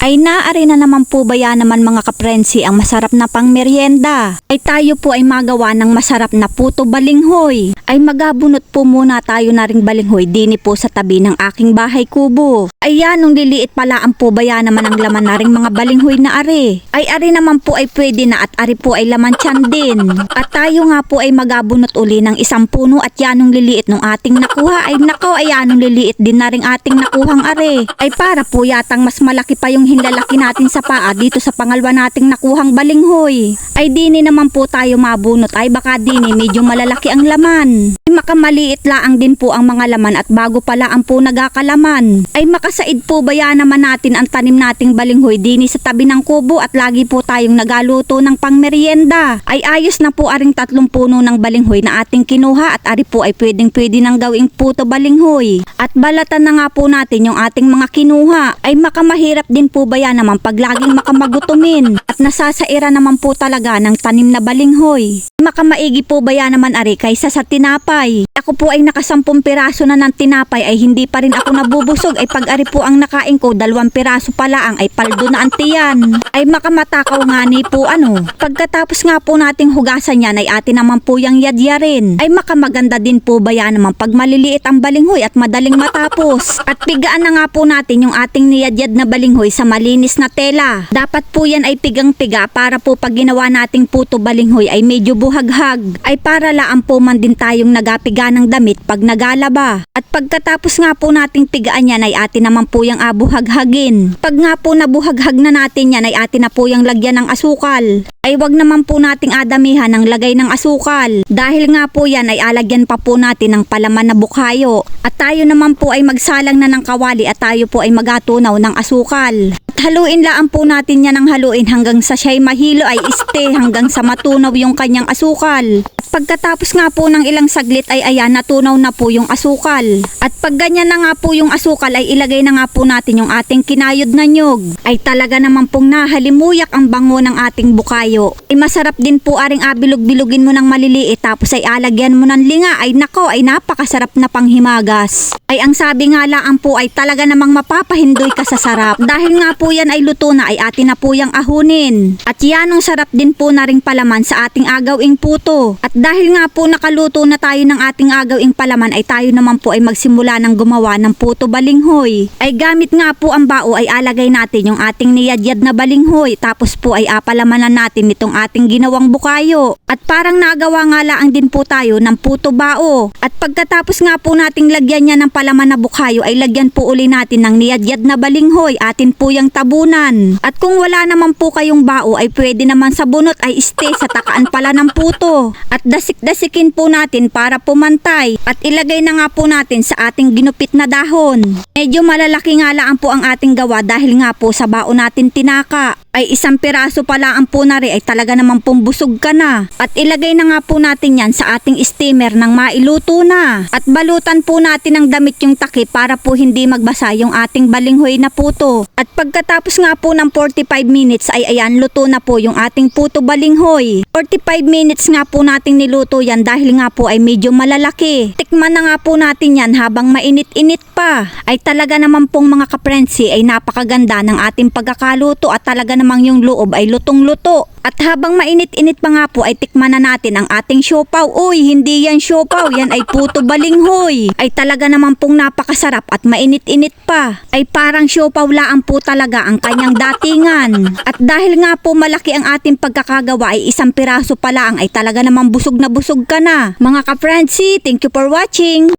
Ay naari na naman po ba yan naman mga kaprensi ang masarap na pang merienda? Ay tayo po ay magawa ng masarap na puto balinghoy. Ay magabunot po muna tayo na ring balinghoy dini po sa tabi ng aking bahay kubo. Ay yan, nung liliit pala ang po ba yan naman ang laman na ring mga balinghoy na ari. Ay ari naman po ay pwede na at ari po ay laman tiyan din. At tayo nga po ay magabunot uli ng isang puno at yan nung liliit nung ating nakuha ay nako ay yan nung liliit din na ring ating nakuhang ari. Ay para po yatang mas malaki pa yung hinlalaki natin sa paa dito sa pangalwa nating nakuhang balinghoy. Ay dini naman po tayo mabunot ay baka dini medyo malalaki ang laman. Ay makamaliit laang din po ang mga laman at bago pala ang po nagakalaman. Ay makasaid po ba yan naman natin ang tanim nating balinghoy dini sa tabi ng kubo at lagi po tayong nagaluto ng pangmerienda. Ay ayos na po aring tatlong puno ng balinghoy na ating kinuha at ari po ay pwedeng pwede nang gawing puto balinghoy. At balatan na nga po natin yung ating mga kinuha. Ay makamahirap din po ba yan naman pag laging makamagutumin at nasasaira naman po talaga ng tanim na balinghoy. Makamaigi po ba yan naman ari kaysa sa tinapay. Ako po ay nakasampung piraso na ng tinapay ay hindi pa rin ako nabubusog ay pag ari po ang nakain ko dalawang piraso pala ang ay paldo na antiyan. Ay makamatakaw nga ni po ano. Pagkatapos nga po nating hugasan yan ay atin naman po yung yadyarin. Ay makamaganda din po ba yan naman pag maliliit ang balinghoy at madaling matapos. At pigaan na nga po natin yung ating niyadyad na balinghoy sa malinis na tela. Dapat po yan ay pigang-piga para po pag ginawa nating puto balinghoy ay medyo buhaghag. Ay para laan po man din tayong nagapiga ng damit pag nagalaba. At pagkatapos nga po nating pigaan yan ay atin naman po yung abuhaghagin. Pag nga po nabuhaghag na natin yan ay atin na po yung lagyan ng asukal. Ay wag naman po nating adamihan ng lagay ng asukal. Dahil nga po yan ay alagyan pa po natin ng palaman na bukhayo. At tayo naman po ay magsalang na ng kawali at tayo po ay magatunaw ng asukal. Haluin laan po natin yan ng haluin hanggang sa siya'y mahilo ay iste hanggang sa matunaw yung kanyang asukal. At pagkatapos nga po ng ilang saglit ay ayan natunaw na po yung asukal. At pag ganyan na nga po yung asukal ay ilagay na nga po natin yung ating kinayod na nyog. Ay talaga naman pong nahalimuyak ang bango ng ating bukayo. Ay masarap din po aring abilog-bilugin mo ng maliliit tapos ay alagyan mo ng linga. Ay nako ay napakasarap na panghimagas. Ay ang sabi nga laan po ay talaga namang mapapahindoy ka sa sarap. Dahil nga po yan ay luto na ay atin na po yung ahunin. At yan ang sarap din po na ring palaman sa ating agawing puto. At dahil nga po nakaluto na tayo ng ating agawing palaman ay tayo naman po ay magsimula ng gumawa ng puto balinghoy. Ay gamit nga po ang bao ay alagay natin yung ating niyadyad na balinghoy. Tapos po ay apalamanan natin itong ating ginawang bukayo. At parang nagawa nga laang din po tayo ng puto bao. At pagkatapos nga po nating lagyan niya ng palaman na bukayo ay lagyan po uli natin ng niyadyad na balinghoy. Atin po yung tabunan. At kung wala naman po kayong bao ay pwede naman sa bunot ay stay sa takaan pala ng puto. At dasik-dasikin po natin para pumantay. At ilagay na nga po natin sa ating ginupit na dahon. Medyo malalaki nga lang po ang ating gawa dahil nga po sa bao natin tinaka. Ay isang piraso pala ang punari ay talaga naman pong busog ka na. At ilagay na nga po natin yan sa ating steamer nang mailuto na. At balutan po natin ng damit yung takip para po hindi magbasa yung ating balinghoy na puto. At pagkatapos nga po ng 45 minutes ay ayan luto na po yung ating puto balinghoy. 45 minutes nga po nating niluto yan dahil nga po ay medyo malalaki. Tikman na nga po natin yan habang mainit-init pa. Ay talaga naman pong mga kaprensi ay napakaganda ng ating pagkakaluto at talaga namang yung loob ay lutong-luto. At habang mainit-init pa nga po ay tikman na natin ang ating siopaw. Uy, hindi yan siopaw, yan ay puto balinghoy. Ay talaga naman pong napakasarap at mainit-init pa. Ay parang siopaw laan po talaga ang kanyang datingan. At dahil nga po malaki ang ating pagkakagawa ay isang piraso pa lang ay talaga namang busog na busog ka na. Mga ka-friendsi, thank you for watching.